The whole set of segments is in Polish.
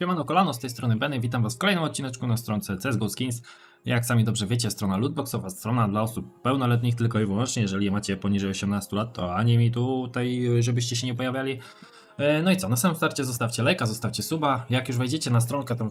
Siemano kolano, z tej strony Benny, witam was w kolejnym odcineczku na stronce CSGO Skins. Jak sami dobrze wiecie, strona lootboxowa, strona dla osób pełnoletnich tylko i wyłącznie, jeżeli macie poniżej 18 lat, to ani mi tutaj, żebyście się nie pojawiali. E, No i co, na samym starcie zostawcie lajka, zostawcie suba, jak już wejdziecie na stronkę, to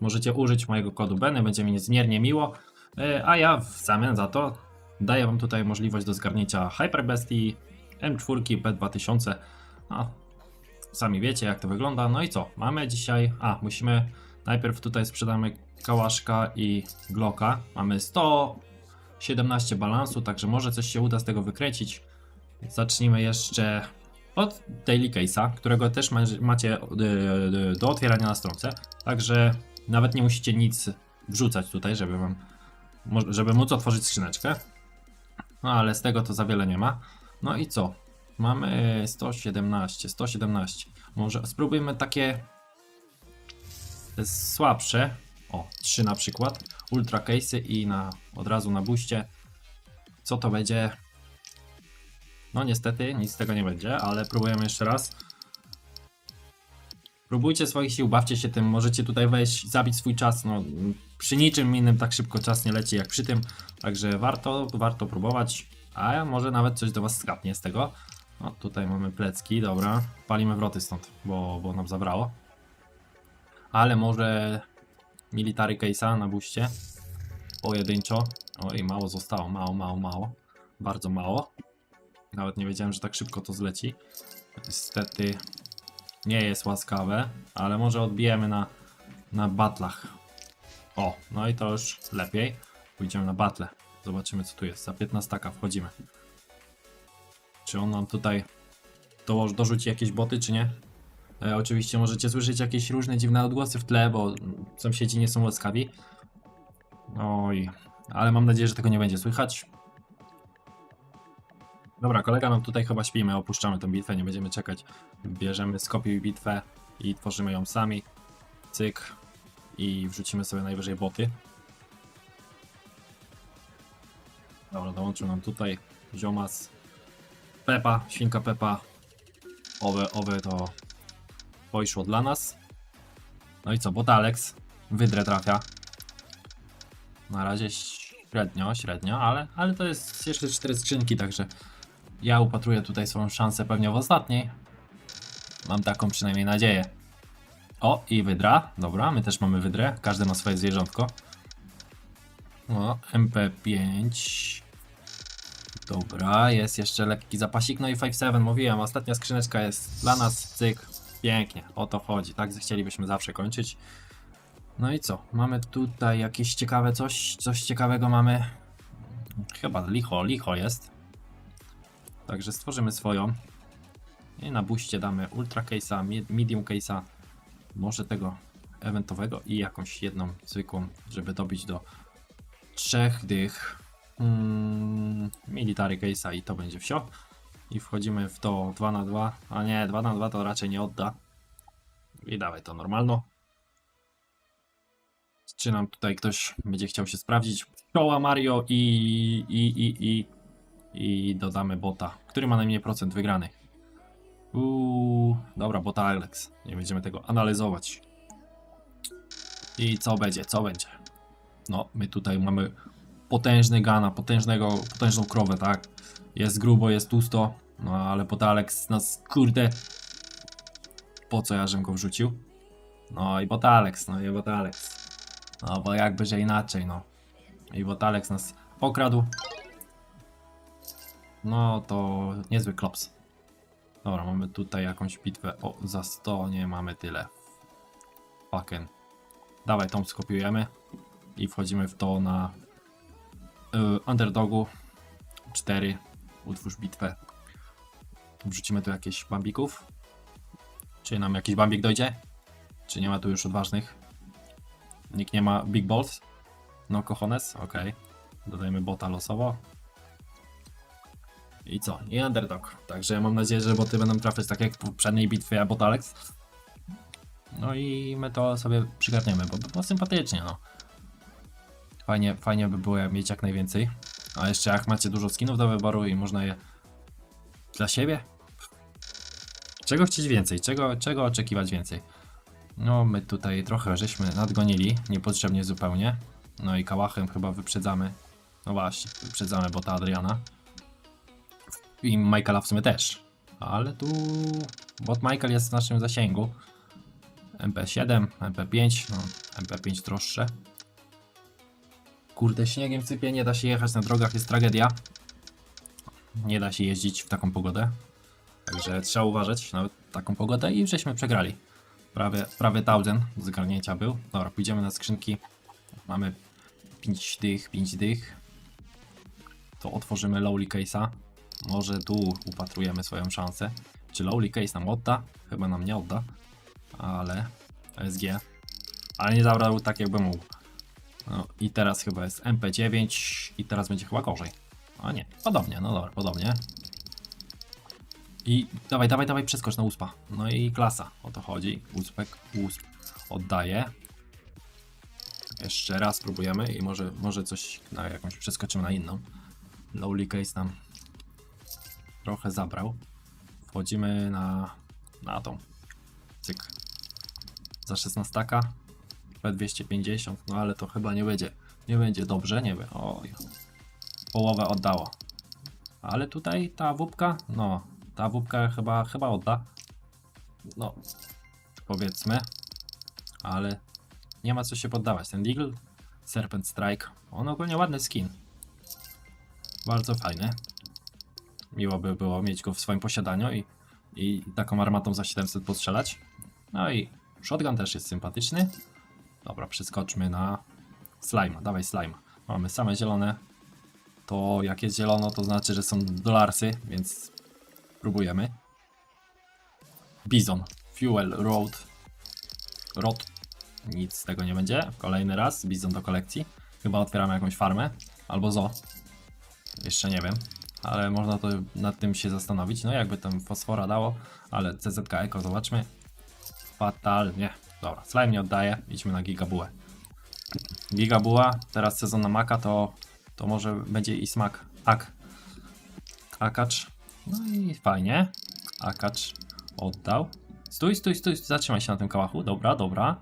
możecie użyć mojego kodu Benny, będzie mi niezmiernie miło, E, a ja w zamian za to daję wam tutaj możliwość do zgarnięcia Hyper Bestii, M4, P2000, no, Sami wiecie, jak to wygląda. No i co? Mamy dzisiaj. A, musimy. Najpierw tutaj sprzedamy Kałaszka i Glocka. Mamy 117 balansu, także może coś się uda z tego wykręcić. Zacznijmy jeszcze od Daily Case'a, którego też ma, macie y, y, do otwierania na stronce. Także nawet nie musicie nic wrzucać tutaj, żeby wam. żeby móc otworzyć skrzyneczkę. No ale z tego to za wiele nie ma. No i co? Mamy 117, 117. Może spróbujmy takie słabsze. O, 3 na przykład. Ultra case'y i na, od razu na buście. Co to będzie? No niestety nic z tego nie będzie, ale próbujemy jeszcze raz. Próbujcie swoich sił, bawcie się tym, możecie tutaj wejść, zabić swój czas, no przy niczym innym tak szybko czas nie leci jak przy tym, także warto, warto próbować, a może nawet coś do Was skapnie z tego. No tutaj mamy plecki, dobra, palimy wroty stąd, bo, bo nam zabrało. Ale może military case'a na buście, pojedynczo, oj mało zostało, mało, mało, mało, bardzo mało. Nawet nie wiedziałem, że tak szybko to zleci. Niestety nie jest łaskawe, ale może odbijemy na, na batlach. O, no i to już lepiej. Pójdziemy na batle. Zobaczymy co tu jest. Za 15 wchodzimy. Czy on nam tutaj dorzuci jakieś boty, czy nie? E, oczywiście możecie słyszeć jakieś różne dziwne odgłosy w tle, bo sąsiedzi nie są łaskawi. Oj, ale mam nadzieję, że tego nie będzie słychać. Dobra, kolega nam tutaj chyba śpimy, opuszczamy tę bitwę, nie będziemy czekać. Bierzemy, skopiuj bitwę i tworzymy ją sami. Cyk. I wrzucimy sobie najwyżej boty. Dobra, dołączył nam tutaj ziomas. Pepa, świnka Pepa. Owe, owe to poszło dla nas. No i co, bot Alex. Wydrę trafia. Na razie średnio, średnio, ale, ale to jest jeszcze cztery skrzynki, także ja upatruję tutaj swoją szansę pewnie w ostatniej. Mam taką przynajmniej nadzieję. O, i wydra. Dobra, my też mamy wydrę. Każdy ma swoje zwierzątko. O, MP5. Dobra, jest jeszcze lekki zapasik. No i 5-7, mówiłem, ostatnia skrzyneczka jest dla nas. Cyk, pięknie, o to chodzi. Tak chcielibyśmy zawsze kończyć. No i co? Mamy tutaj jakieś ciekawe coś? Coś ciekawego mamy. Chyba licho, licho jest. Także stworzymy swoją. I na buście damy ultra case'a, medium case'a, może tego eventowego i jakąś jedną zwykłą, żeby dobić do trzech dych mm, military case'a i to będzie wsio. I wchodzimy w to 2 na 2 a nie, 2 na 2 to raczej nie odda. I dawaj to normalno. Czy nam tutaj ktoś będzie chciał się sprawdzić? Koła Mario i, i, i, i, i dodamy bota, który ma najmniej procent wygranych. Uuu, dobra, bota Alex. Nie będziemy tego analizować. I co będzie, co będzie? No, my tutaj mamy potężny gana, potężnego, potężną krowę, tak? Jest grubo, jest tłusto, no ale bota Alex nas, kurde... Po co ja żem go wrzucił? No i bota Alex, no i bota Alex. No bo jakby, że inaczej, no. I bota Alex nas okradł. No to niezły klops. Dobra, mamy tutaj jakąś bitwę. O, za 100 nie mamy tyle. Fucking. Dawaj, tą skopiujemy. I wchodzimy w to na underdogu. 4. Utwórz bitwę. Wrzucimy tu jakieś bambików. Czy nam jakiś bambik dojdzie? Czy nie ma tu już odważnych? Nikt nie ma big balls? No cojones? Okej. Dodajmy bota losowo. I co? I underdog. Także mam nadzieję, że boty będą trafiać tak jak w poprzedniej bitwie bot Alex. No i my to sobie przygarniemy, bo było sympatycznie, no. Fajnie, fajnie by było mieć jak najwięcej. A jeszcze jak macie dużo skinów do wyboru i można je dla siebie? Czego chcieć więcej? Czego, czego oczekiwać więcej? No, my tutaj trochę żeśmy nadgonili, niepotrzebnie zupełnie. No i kałachem chyba wyprzedzamy. No właśnie, wyprzedzamy bota Adriana. I Michaela w sumie też. Ale tu bot Michael jest w naszym zasięgu. MP7, MP5, no MP5 droższe. Kurde, śniegiem sypie, nie da się jechać na drogach, jest tragedia. Nie da się jeździć w taką pogodę. Także trzeba uważać na taką pogodę i żeśmy przegrali. Prawie, prawie 1000 do zgarnięcia był. Dobra, pójdziemy na skrzynki. Mamy 5 dych, 5 dych. To otworzymy lowly case'a. Może tu upatrujemy swoją szansę. Czy lowly case nam odda? Chyba nam nie odda. Ale SG. Ale nie zabrał tak jakby mógł. No i teraz chyba jest MP9 i teraz będzie chyba gorzej. A nie, podobnie, no dobra, podobnie. I dawaj, dawaj, dawaj, przeskocz na uspa. No i klasa, o to chodzi. Uspek, usp oddaje. Jeszcze raz próbujemy i może, może coś na jakąś przeskoczymy na inną. Lowly case nam trochę zabrał. Wchodzimy na, na tą. Cyk. Za 16 P250, no ale to chyba nie będzie. Nie będzie dobrze, nie wiem. Oj. Połowę oddało. Ale tutaj ta wupka, no, ta wupka chyba, chyba odda. No, powiedzmy. Ale nie ma co się poddawać. Ten Deagle, Serpent Strike, on ogólnie ładny skin. Bardzo fajny. Miło by było mieć go w swoim posiadaniu i, i taką armatą za 700 postrzelać. No i shotgun też jest sympatyczny. Dobra, przeskoczmy na slime. Dawaj slime. Mamy same zielone. To jak jest zielono, to znaczy, że są dolarsy, więc próbujemy. Bizon. Fuel Road. Rod. Nic z tego nie będzie. Kolejny raz. Bizon do kolekcji. Chyba otwieramy jakąś farmę. Albo zo. Jeszcze nie wiem. Ale można to nad tym się zastanowić. No jakby tam fosfora dało. Ale CZK Eko, zobaczmy. Fatalnie. Dobra, slime nie oddaje. Idźmy na gigabułę. Gigabuła, teraz sezon na maka, to, to może będzie i smak. Ak. Akacz. No i fajnie. Akacz oddał. Stój, stój, stój, zatrzymaj się na tym kałachu. Dobra, dobra.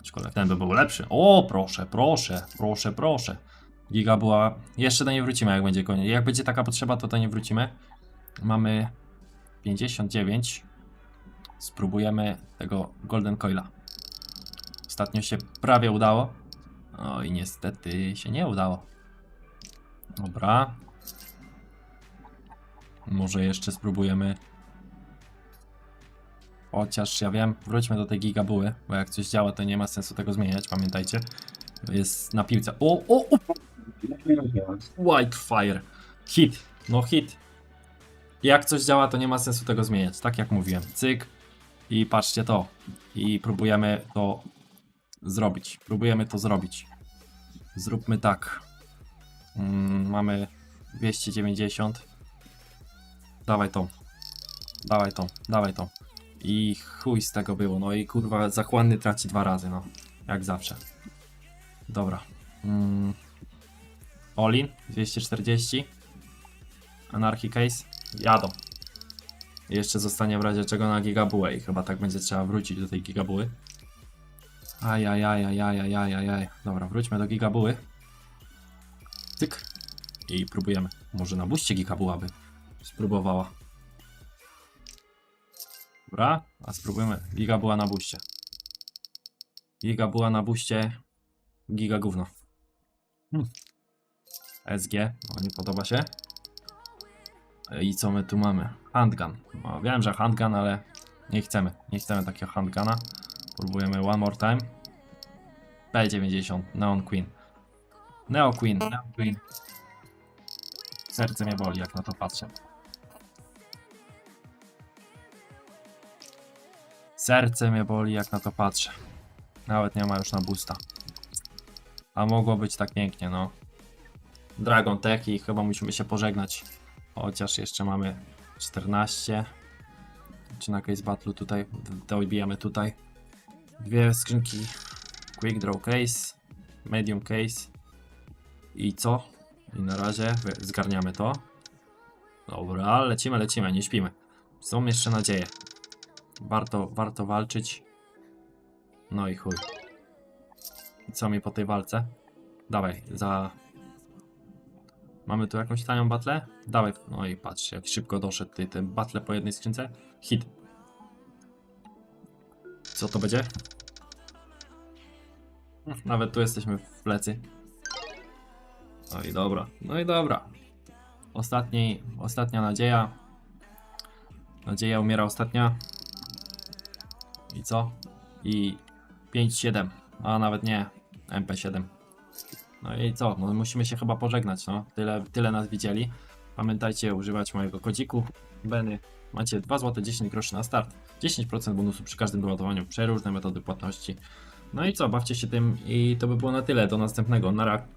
Aczkolwiek ten by był lepszy. O, proszę, proszę, proszę, proszę. Giga była. Jeszcze do niej wrócimy, jak będzie koniec. Jak będzie taka potrzeba, to do niej wrócimy. Mamy 59. Spróbujemy tego Golden Coila. Ostatnio się prawie udało. O i niestety się nie udało. Dobra. Może jeszcze spróbujemy. Chociaż ja wiem, wróćmy do tej gigabuły, bo jak coś działa, to nie ma sensu tego zmieniać, pamiętajcie. Jest na piłce. O, o, o! Whitefire. Hit. No hit. Jak coś działa, to nie ma sensu tego zmieniać. Tak jak mówiłem. Cyk. I patrzcie to. I próbujemy to zrobić. Próbujemy to zrobić. Zróbmy tak. Mm, mamy 290. Dawaj tą. Dawaj tą. Dawaj tą. I chuj z tego było. No i kurwa, zachłanny traci dwa razy, no. Jak zawsze. Dobra. Mm. Olin 240. Anarchy Case. Jadą. Jeszcze zostanie w razie czego na gigabułę i chyba tak będzie trzeba wrócić do tej gigabuły. Ajajajajajajajaj. Dobra, wróćmy do gigabuły. Tyk. I próbujemy. Może na buście gigabuła by spróbowała. Dobra, a spróbujemy. Giga na buście. Giga na buście. Giga. Hmm. SG, no nie podoba się. I co my tu mamy? Handgun. No, wiem, że handgun, ale nie chcemy. Nie chcemy takiego handguna. Próbujemy one more time. P90, Neon Queen. Neo Queen, Neo Queen. Serce mnie boli, jak na to patrzę. Serce mnie boli, jak na to patrzę. Nawet nie ma już na boosta. A mogło być tak pięknie, no. Dragon Tech i chyba musimy się pożegnać. Chociaż jeszcze mamy 14. Czy na case battle tutaj, dobijamy tutaj. Dwie skrzynki Quick Draw Case, Medium Case i co? I na razie zgarniamy to. Dobra, lecimy, lecimy, nie śpimy. Są jeszcze nadzieje. Warto, warto walczyć. No i chuj. I co mi po tej walce? Dawaj, za... Mamy tu jakąś tanią batlę? Dawaj, no i patrz, jak szybko doszedł ten batle po jednej skrzynce. Hit. Co to będzie? Nawet tu jesteśmy w plecy. No i dobra, no i dobra. Ostatni, ostatnia nadzieja. Nadzieja umiera ostatnia. I co? I 5-7, a nawet nie, MP7. No i co? No musimy się chyba pożegnać, no. Tyle, tyle nas widzieli. Pamiętajcie używać mojego kodziku Beny. Macie 2 zł 10 groszy na start. 10% bonusu przy każdym doładowaniu. Przeróżne metody płatności. No i co? Bawcie się tym i to by było na tyle. Do następnego. Nara.